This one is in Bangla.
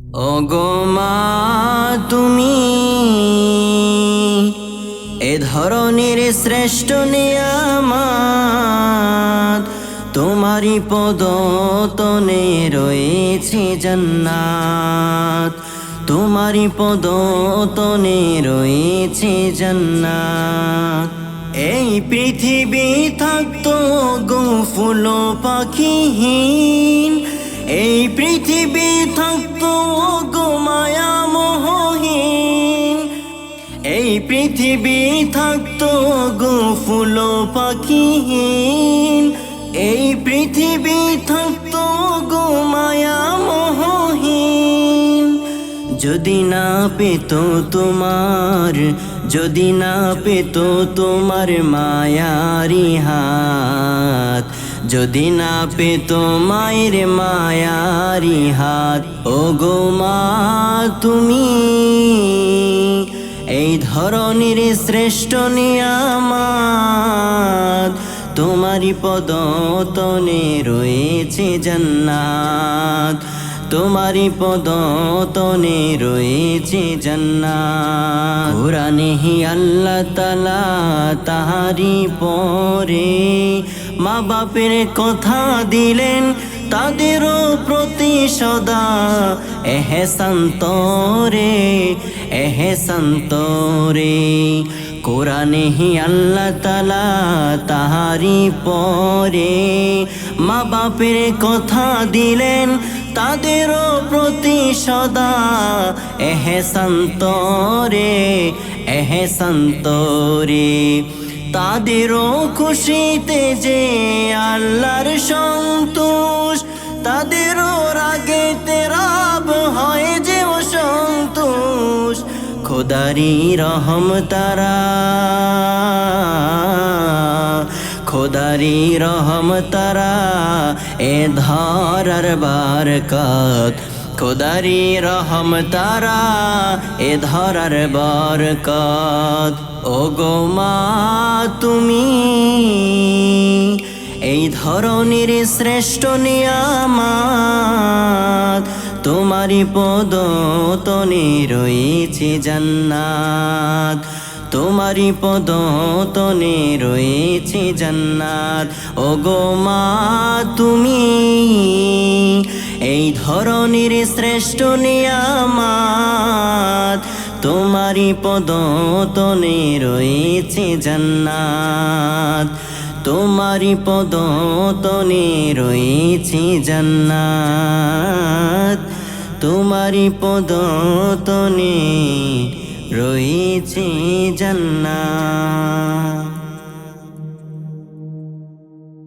ও গো মা, তুমি এ ধরনের শ্রেষ্ঠ নিয়ামাত তোমারই পদতনে রয়েছে জান্নাত। তোমারই পদতনে রয়েছে জান্নাত। এই পৃথিবী থাকতো গো ফুল পাখিহীন। এই পৃথিবী থাকতো পৃথিবী থাকতো গো ফুল পাখিহীন। এই পৃথিবী থাকতো গো মায়া মোহহীন। যদি না পেত তোমার, যদি না পেত তোমার মায়ারি হাত, যদি না পেত মায়ের মায়ারি হাত ও গো মা তুমি। এই ধরনের শ্রেষ্ঠ নিয়ামাত তোমারই পদতনে রয়েছে জান্নাত। তোমারই পদতনে রয়েছে জান্নাত। কোরআনে হি আল্লাহ তালা তাহারি পরে মা বাপের কথা দিলেন তাদেরও প্রতি সদা। এহে সন্তরে এহে সন্তরে। কোরআনে হি আল্লাহ তালা তাহারি পরে। মা বাপের কথা দিলেন তাদেরও প্রতি সদা। সন্তরে, এহে সন্তরে। তাদেরও খুশিতে যে আল্লাহর সন্তোষ, তাদেরও রাগে তেরাব হয় যে অসন্তোষ। খোদারি রহম তারা, খোদারি রহম তারা, এ ধরার বারকত খোদারি রহম তারা এ ধরার বরকত। ও গো মা, তুমি এই ধরনের শ্রেষ্ঠ নিয়ামাত। তোমারই পদতনে রয়েছে জান্নাত। পদ পদতনে রয়েছে জান্নাত। ও গো মা, তুমি এই ধরনের শ্রেষ্ঠ নিয়ামাত তোমারই পদতনে রয়েছে জান্নাত। তোমারই পদতনে রয়েছে জান্নাত। তোমারই পদতনে রয়েছে জান্নাত।